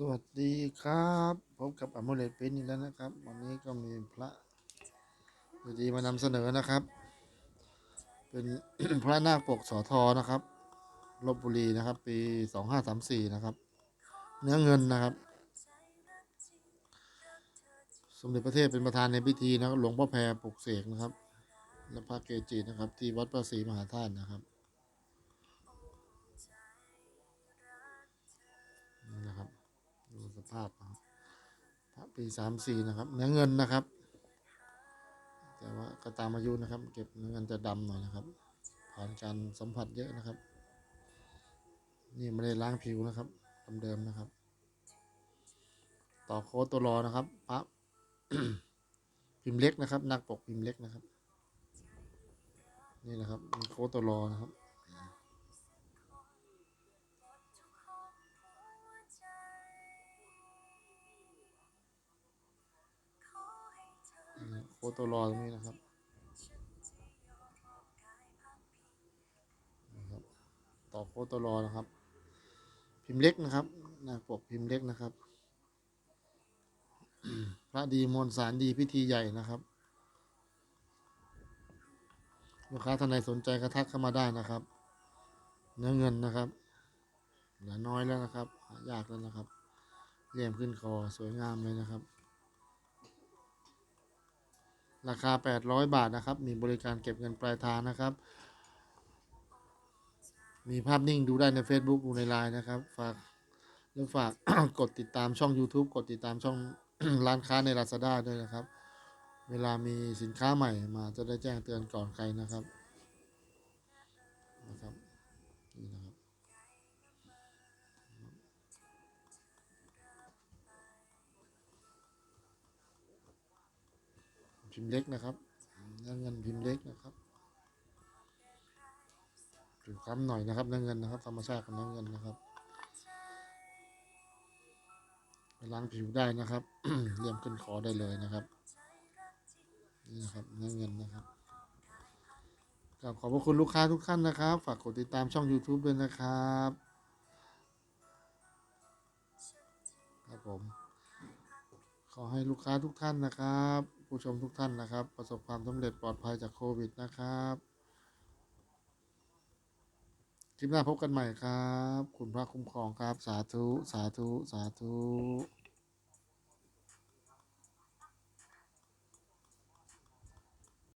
สวัสดีครับพบกับอมเลตเป็นอีกแล้วนะครับ วันนี้ก็มีพระดีมานำเสนอนะครับ เป็นพระนาคปกสอทอนะครับลบบุรีนะครับ ปีสองห้าสามสี่นะครับ เนื้อเงินนะครับ สมเด็จพระเทพเป็นประธานในพิธีนะหลวงพ่อแพรปลุกเสกนะครับและพระเกจินะครับ ที่วัดพระศรีมหาธาตุนะครับ ภาพนะครับพระปีสามสี่นะครับเนื้อเงินนะครับ แต่ว่าก็ตามอายุนะครับ เก็บเนื้อเงินจะดำหน่อยนะครับ ผ่านการสัมผัสเยอะนะครับ นี่ไม่ได้ล้างผิวนะครับเดิมๆนะครับ ต่อโค้ดตัวรอนะครับพระพิมพ์เล็กนะครับหนักปกพิมพ์เล็กนะครับ นี่นะครับมีโค้ดตัวรอนะครับ โค้ดตัวรอตรงนี้นะครับนะครับ ต่อโคตรอนะครับ พิมพ์เล็กนะครับหน้าปกพิมพ์เล็กนะครับ พระดีมวลสารดีพิธีใหญ่นะครับลูกค้าท่านใดสนใจกระทักเข้ามาได้นะครับ เนื้อเงินนะครับเหลือน้อยแล้วนะครับหายากแล้วนะครับเลี่ยมขึ้นคอสวยงามเลยนะครับ ราคา 800 บาทนะครับ มีบริการเก็บเงินปลายทางนะครับ มีภาพนิ่งดูได้ใน Facebook ดูในไลน์นะครับ ฝากหรือฝาก กดติดตามช่อง YouTube กดติดตามช่อง ร้านค้าใน Lazada ด้วยนะครับ เวลามีสินค้าใหม่มาจะได้แจ้งเตือนก่อนใครนะครับ พิมพ์เล็กนะครับเนื้อเงินพิมพ์เล็กนะครับผิวคล้ำหน่อยนะครับเนื้อเงินนะครับธรรมชาติของเนื้อเงินนะครับล้างผิวได้นะครับเลี่ยมขึ้นคอได้เลยนะครับ นี่นะครับเนื้อเงินนะครับกราบขอบพระคุณลูกค้าทุกท่านนะครับ ฝากกดติดตามช่อง YouTube ด้วยนะครับครับผมขอให้ลูกค้าทุกท่านนะครับ ผู้ชมทุกท่านนะครับ ประสบความสำเร็จปลอดภัยจากโควิดนะครับ คลิปหน้าพบกันใหม่ครับ คุณพระคุ้มครองครับ สาธุ สาธุ สาธุ